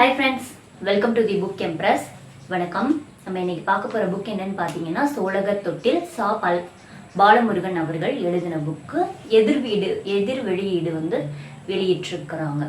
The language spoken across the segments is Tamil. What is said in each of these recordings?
Hi friends welcome to the book empress வணக்கம். நம்ம இன்னைக்கு பார்க்க போகிற புக் என்னன்னு பார்த்தீங்கன்னா சோழகர் தொட்டில் சா பல் பாலமுருகன் அவர்கள் எழுதின புக்கு எதிர் வீடு எதிர் வெளியீடு வந்து வெளியிட்டிருக்கிறாங்க.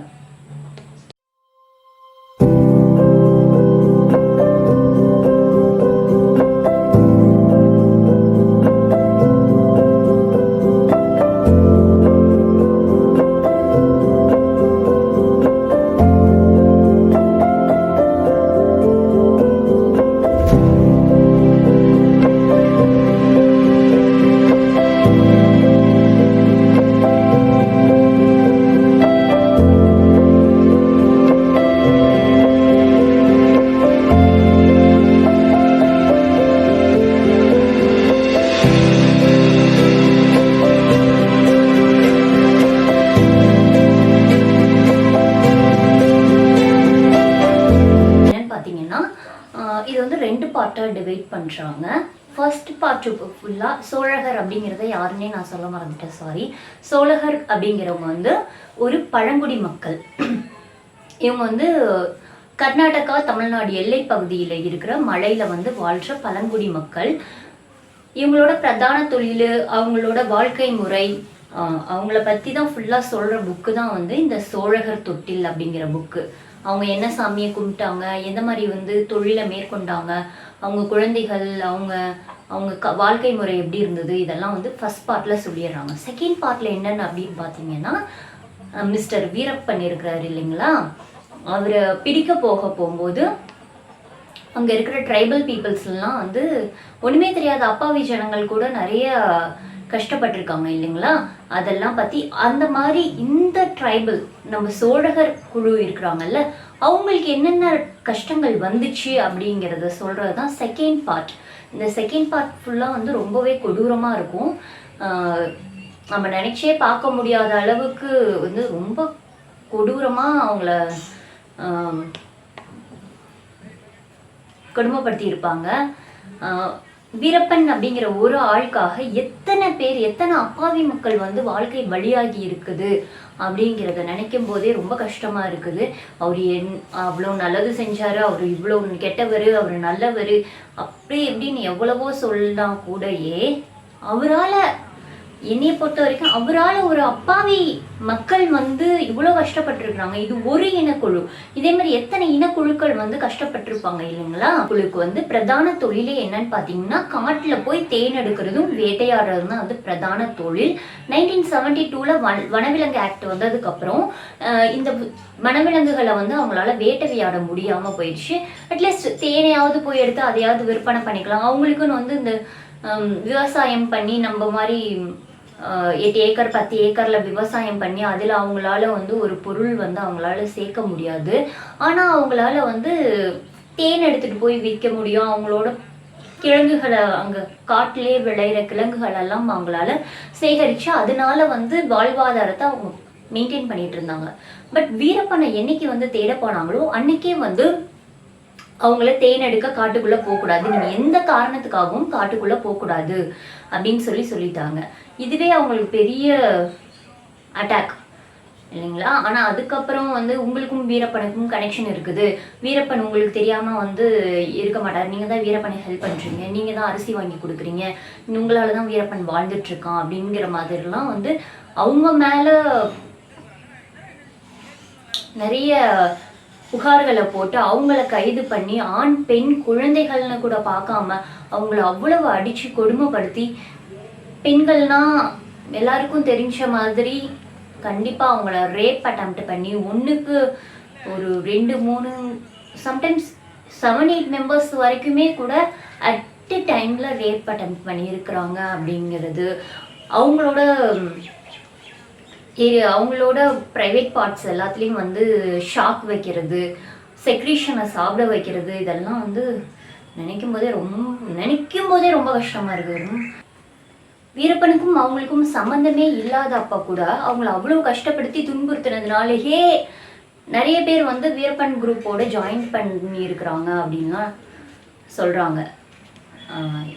ரெண்டு பார்ட்டாக டிவைட் பண்ணுறாங்க ஃபர்ஸ்ட் பார்ட் ஃபுல்லாக சோழகர் அப்படிங்கிறத யாருன்னே நான் சொல்ல மறந்துட்டேன் சாரி சோழகர் அப்படிங்கிறவங்க வந்து ஒரு பழங்குடி மக்கள். இவங்க வந்து கர்நாடகா தமிழ்நாடு எல்லை பகுதியில் இருக்கிற மலையில் வந்து வாழ்கிற பழங்குடி மக்கள். இவங்களோட பிரதான தொழில் அவங்களோட வாழ்க்கை முறை அவங்கள பற்றி தான் ஃபுல்லாக சொல்கிற புக்கு தான் வந்து இந்த சோழகர் தொட்டில் அப்படிங்கிற புக்கு அவங்க என்ன சாமியை கும்பிட்டாங்க? எந்த மாதிரி வந்து தொழிலை மேற்கொண்டாங்க? அவங்க குழந்தைகள் அவங்க அவங்க க வாழ்க்கை முறை எப்படி இருந்தது? இதெல்லாம் வந்து ஃபஸ்ட் பார்ட்டில் சொல்லிடுறாங்க. செகண்ட் பார்ட்டில் என்னென்னு அப்படின்னு பார்த்தீங்கன்னா மிஸ்டர் வீரப்பன் இருக்கிறாரு இல்லைங்களா? அவரை பிடிக்க போக போகும்போது அங்கே இருக்கிற ட்ரைபல் பீப்புள்ஸ்லாம் வந்து ஒன்றுமே தெரியாத அப்பாவி ஜனங்கள் கூட நிறைய கஷ்டப்பட்டிருக்காங்க இல்லைங்களா? அதெல்லாம் பற்றி அந்த மாதிரி இந்த ட்ரைபல் நம்ம சோழகர் குழு இருக்கிறாங்கல்ல அவங்களுக்கு என்னென்ன கஷ்டங்கள் வந்துச்சு அப்படிங்கிறத சொல்கிறது தான் செகண்ட் பார்ட் இந்த செகண்ட் பார்ட் ஃபுல்லாக வந்து ரொம்பவே கொடூரமாக இருக்கும். நம்ம நினச்சே பார்க்க முடியாத அளவுக்கு வந்து ரொம்ப கொடூரமாக அவங்கள கொடுமைப்படுத்தியிருப்பாங்க. கொடுமைப்படுத்தி இருப்பாங்க வீரப்பன் அப்படிங்கிற ஒரு ஆளுக்காக எத்தனை பேர் எத்தனை அப்பாவி மக்கள் வந்து வாழ்க்கை பலியாகி இருக்குது அப்படிங்கிறத நினைக்கும் போதே ரொம்ப கஷ்டமா இருக்குது. அவர் என் அவ்வளோ நல்லது செஞ்சாரு அவர் இவ்வளோ கெட்டவர் அவர் நல்லவர் அப்படி இப்படின்னு எவ்வளவோ சொல்லலாம் கூடயே அவரால் என்னைய பொறுத்த வரைக்கும் அவரால் ஒரு அப்பாவி மக்கள் வந்து இவ்வளோ கஷ்டப்பட்டிருக்கிறாங்க. இது ஒரு இனக்குழு. இதே மாதிரி எத்தனை இனக்குழுக்கள் வந்து கஷ்டப்பட்டிருப்பாங்க இல்லைங்களா? குழுக்கு வந்து பிரதான தொழிலே என்னன்னு பார்த்தீங்கன்னா காட்டில் போய் தேன் எடுக்கிறதும் வேட்டையாடுறதும் தான் வந்து பிரதான தொழில். நைன்டீன் செவன்டி டூவில் வன வனவிலங்கு ஆக்ட் வந்ததுக்கப்புறம் இந்த வனவிலங்குகளை வந்து அவங்களால வேட்டையாட முடியாமல் போயிடுச்சு. அட்லீஸ்ட் தேனையாவது போய் எடுத்து அதையாவது விற்பனை பண்ணிக்கலாம். அவங்களுக்குன்னு வந்து இந்த விவசாயம் பண்ணி நம்ம மாதிரி எட்டு ஏக்கர் பத்து ஏக்கரில் விவசாயம் பண்ணி அதில் அவங்களால வந்து ஒரு பொருள் வந்து அவங்களால சேர்க்க முடியாது. ஆனால் அவங்களால வந்து தேன் எடுத்துகிட்டு போய் விற்க முடியும். அவங்களோட கிழங்குகளை அங்கே காட்டிலே விளையிற கிழங்குகள் எல்லாம் அவங்களால சேகரித்து அதனால வந்து வாழ்வாதாரத்தை அவங்க மெயின்டைன் பண்ணிட்டு இருந்தாங்க. பட் வீரப்பனை என்னைக்கு வந்து தேட போனாங்களோ அன்னைக்கே வந்து அவங்கள தேன் எடுக்க காட்டுக்குள்ள போகக்கூடாது. நீங்க எந்த காரணத்துக்காகவும் காட்டுக்குள்ள போகக்கூடாது அப்படின்னு சொல்லி சொல்லிட்டாங்க. இதுவே அவங்களுக்கு பெரிய அட்டாக் இல்லைங்களா? ஆனால் அதுக்கப்புறம் வந்து உங்களுக்கும் வீரப்பனுக்கும் கனெக்ஷன் இருக்குது. வீரப்பன் உங்களுக்கு தெரியாமல் வந்து இருக்க மாட்டார். நீங்கள் தான் வீரப்பனை ஹெல்ப் பண்ணுறீங்க நீங்கள் தான் அரிசி வாங்கி கொடுக்குறீங்க. உங்களால் தான் வீரப்பன் வாழ்ந்துட்டு இருக்கான் அப்படிங்கிற மாதிரிலாம் வந்து அவங்க மேலே நிறைய புகார்களை போட்டு அவங்கள கைது பண்ணி ஆண் பெண் குழந்தைகள்னு கூட பார்க்காம அவங்கள அவ்வளவு அடித்து கொடுமைப்படுத்தி பெண்கள்னா எல்லாருக்கும் தெரிஞ்ச மாதிரி கண்டிப்பாக அவங்கள ரேப் அட்டம்ப்ட் பண்ணி ஒன்றுக்கு ஒரு ரெண்டு மூணு சம்டைம்ஸ் செவன் எயிட் மெம்பர்ஸ் வரைக்குமே கூட அட் டைமில் ரேப் அட்டம்ப்ட் பண்ணியிருக்கிறாங்க அப்படிங்கிறது அவங்களோட அவங்களோட ப்ரைவேட் பார்ட்ஸ் எல்லாத்துலேயும் வந்து ஷாக் வைக்கிறது செக்ரீஷனை சாப்பிட வைக்கிறது இதெல்லாம் வந்து நினைக்கும் போதே ரொம்ப நினைக்கும் போதே ரொம்ப கஷ்டமாக இருக்குது வீரப்பனுக்கும் அவங்களுக்கும் சம்மந்தமே இல்லாத அப்பா கூட அவங்கள அவ்வளோ கஷ்டப்படுத்தி துன்புறுத்தினதுனாலேயே நிறைய பேர் வந்து வீரப்பன் குரூப்போட ஜாயின் பண்ணி இருக்கிறாங்க அப்படின்லாம் சொல்கிறாங்க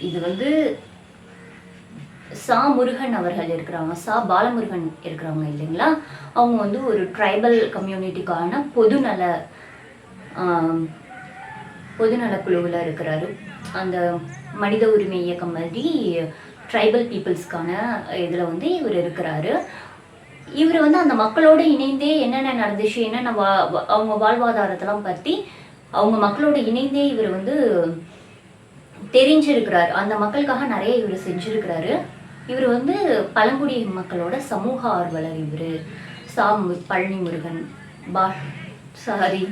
இது வந்து சா முருகன் அவர்கள் இருக்கிறாங்க சா பாலமுருகன் இருக்கிறாங்க இல்லைங்களா? அவங்க வந்து ஒரு ட்ரைபல் கம்யூனிட்டிக்கான பொதுநல ஆம், பொதுநலக்குழுவில் இருக்கிறாரு. அந்த மனித உரிமை இயக்கம் மாதிரி ட்ரைபல் பீப்புள்ஸ்க்கான இதில் வந்து இவர் இருக்கிறாரு. இவர் வந்து அந்த மக்களோட இணைந்தே என்னென்ன நடந்துச்சு என்னென்ன வா அவங்க வாழ்வாதாரத்தெல்லாம் பற்றி அவங்க மக்களோட இணைந்தே இவர் வந்து தெரிஞ்சிருக்கிறார். அந்த மக்களுக்காக நிறைய இவர் செஞ்சிருக்கிறாரு. இவர் வந்து பழங்குடி மக்களோட சமூக ஆர்வலர் இவர். சா பழனி முருகன் பா சாரி.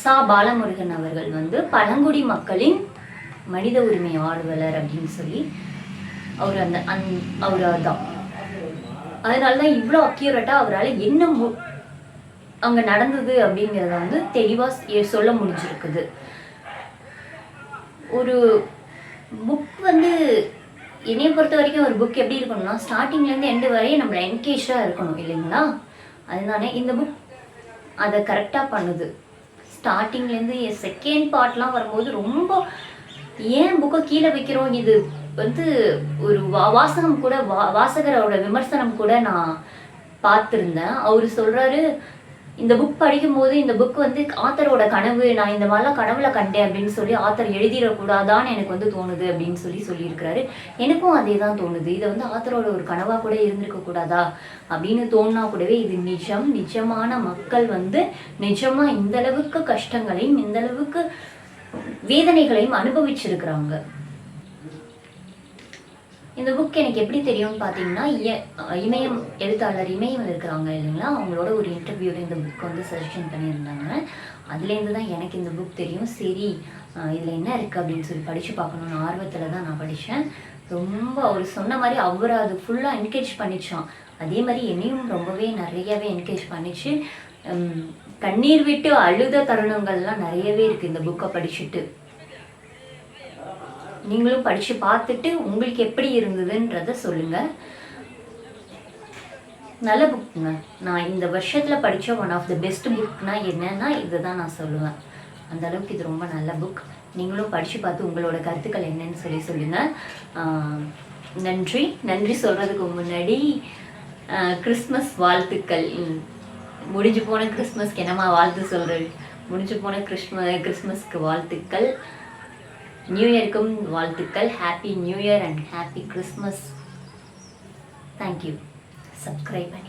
சா பாலமுருகன் அவர்கள் வந்து பழங்குடி மக்களின் மனித உரிமை ஆர்வலர் அப்படின்னு சொல்லி அவர் அந்த அந் அவர் தான் அதனால தான் இவ்வளோ அக்யூரேட்டாக அவரால் என்ன மு அங்கே நடந்தது அப்படிங்கிறத வந்து தெளிவாக சொல்ல முடிஞ்சிருக்குது. ஒரு புக் வந்து என்னையை பொறுத்த வரைக்கும் ஒரு புக் எப்படி இருக்கணும்னா ஸ்டார்டிங்லேருந்து எண்டு வரையும் நம்மளை என்கேஜாக இருக்கணும் இல்லைங்களா? அதனால இந்த புக் அதை கரெக்டாக பண்ணுது. ஸ்டார்டிங்லேருந்து செகண்ட் பார்ட்லாம் வரும்போது ரொம்ப ஏன் புக்கை கீழே வைக்கிறோம்? இது வந்து ஒரு வா வாசகம் கூட வா வாசகரோட விமர்சனம் கூட நான் பார்த்துருந்தேன். அவர் சொல்கிறாரு இந்த புக் படிக்கும்போது இந்த புக் வந்து ஆத்தரோட கனவு நான் இந்த மாதிரிலாம் கனவுல கண்டேன் அப்படின்னு சொல்லி ஆத்தர் எழுதிடக்கூடாதான்னு எனக்கு வந்து தோணுது அப்படின்னு சொல்லி சொல்லியிருக்கிறாரு. எனக்கும் அதே தான் தோணுது. இதை வந்து ஆத்தரோட ஒரு கனவாக கூட இருந்திருக்க கூடாதா அப்படின்னு தோணுனா கூடவே இது நிஜம். நிஜமான மக்கள் வந்து நிஜமா இந்த அளவுக்கு கஷ்டங்களையும் இந்த அளவுக்கு வேதனைகளையும் அனுபவிச்சிருக்கிறாங்க. இந்த புக் எனக்கு எப்படி தெரியும்னு பார்த்தீங்கன்னா இய- இமயம் எழுத்தாளர் இமயம் இருக்கிறாங்க இல்லைங்களா அவங்களோட ஒரு இன்டர்வியூவில் இந்த புக் வந்து சஜஷன் பண்ணியிருந்தாங்க. அதுலேருந்து தான் எனக்கு இந்த புக் தெரியும். சரி இதில் என்ன இருக்குது அப்படின்னு சொல்லி படித்து பார்க்கணுன்னு ஆர்வத்தில் தான் நான் படித்தேன் ரொம்ப அவர் சொன்ன மாதிரி அவர் அது ஃபுல்லாக என்கரேஜ் பண்ணிச்சான் அதே மாதிரி என்னையும் ரொம்பவே நிறையவே என்கரேஜ் பண்ணிச்சு. கண்ணீர் விட்டு அழுத தருணங்கள்லாம் நிறையவே இருக்குது இந்த புக்கை படிச்சுட்டு. நீங்களும் படித்து பார்த்துட்டு உங்களுக்கு எப்படி இருந்ததுன்றத சொல்லுங்கள் நல்ல புக்குங்க. நான் இந்த வருஷத்தில் படித்த ஒன் ஆஃப் த பெஸ்ட் புக்னா என்னன்னா இதை தான் நான் சொல்லுவேன். அந்த அளவுக்கு இது ரொம்ப நல்ல புக் நீங்களும் படித்து பார்த்து உங்களோட கருத்துக்கள் என்னன்னு சொல்லி சொல்லுங்கள் ஆஹ் நன்றி. நன்றி சொல்கிறதுக்கு முன்னாடி ஆஹ் கிறிஸ்மஸ் வாழ்த்துக்கள். முடிஞ்சு போன கிறிஸ்மஸ்க்கு என்னம்மா வாழ்த்து சொல்கிறது முடிஞ்சு போன கிறிஸ்ம கிறிஸ்மஸ்க்கு வாழ்த்துக்கள். நியூ இயருக்கும் வாழ்த்துக்கள். Happy new year and happy Christmas thank you subscribe பண்ணி